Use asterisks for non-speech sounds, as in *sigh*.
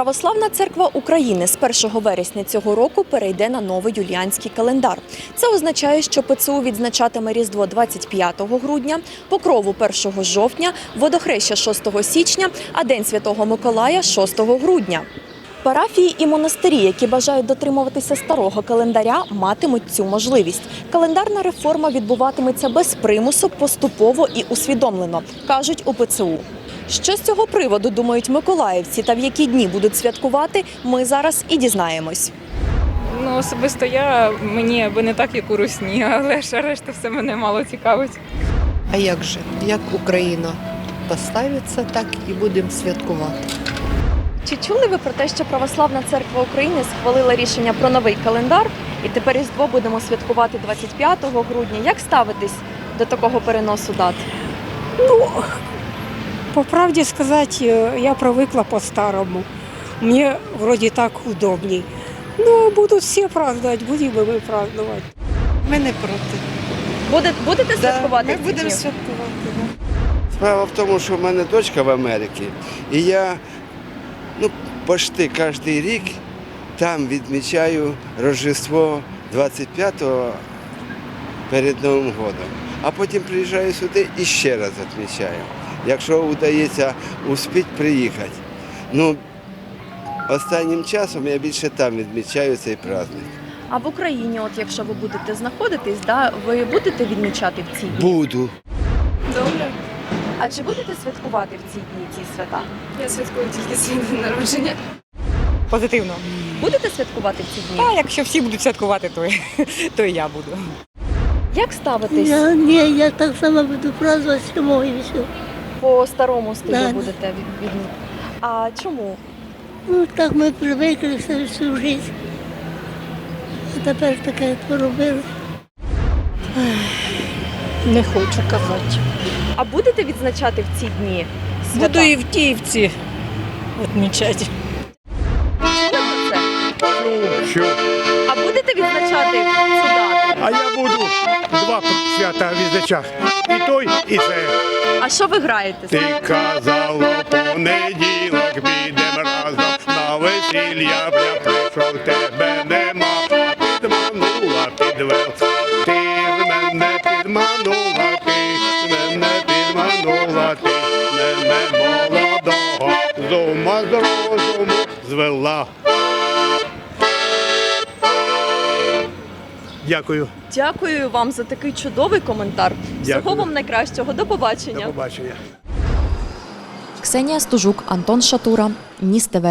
Православна церква України з 1 вересня цього року перейде на новий юліанський календар. Це означає, що ПЦУ відзначатиме Різдво 25 грудня, Покрову 1 жовтня, Водохреща 6 січня, а День Святого Миколая 6 грудня. Парафії і монастирі, які бажають дотримуватися старого календаря, матимуть цю можливість. Календарна реформа відбуватиметься без примусу, поступово і усвідомлено, кажуть у ПЦУ. Що з цього приводу думають миколаївці та в які дні будуть святкувати, ми зараз і дізнаємось. Ну, особисто я мені аби не так, як у русні, *laughs* але ще решта все мене мало цікавить. А як же? Як Україна поставиться, так і будемо святкувати. Чи чули ви про те, що Православна церква України схвалила рішення про новий календар, і тепер Різдво будемо святкувати 25 грудня? Як ставитись до такого переносу дат? По правде сказать, э, я привыкла по-старому. Мне вроде так удобней. Ну, будут все праздновать, будем и мы праздновать. Ми не проти. Буде, будете святкувати? Ми ці будемо дні? святкувати. да. Справа в тому, що в мене дочка в Америці, і я ну, почти кожен рік там відмічаю Рождество 25-го перед Новим годом. А потім приїжджаю сюди і ще раз відмічаю. Якщо вдається успіть приїхати. Ну, останнім часом я більше там відмічаю цей праздник. А в Україні, от якщо ви будете знаходитись, да, ви будете відмічати в ці дні? Буду. Добре. А чи будете святкувати в ці дні ці свята? Я святкую тільки свій день народження. Позитивно. Будете святкувати в ці дні? А якщо всі будуть святкувати, то, і- *laughs* то і я буду. Як ставитись Я, ні, я так само буду праздновать і все. По старому стилю Да. будете від, від... А чому? Ну, так ми привикли все всю життя. А тепер таке поробили. Не хочу казати. А будете відзначати в ці дні? Свята? Буду і в Київці відмічати. Про це? Що? А будете відзначати дату? А я буду два свята відзначати. І той, і це. А що ви граєте? Ти казала понеділок, підем разом на весілля, я прийшов, тебе нема, підманула, підвел. Ти мене підманула, ти мене підманула, ти мене молодого, з ума з розуму звела. Дякую. Дякую вам за такий чудовий коментар. Всього вам найкращого. До побачення. До побачення. Ксенія Стужук, Антон Шатура, Ніс ТВ.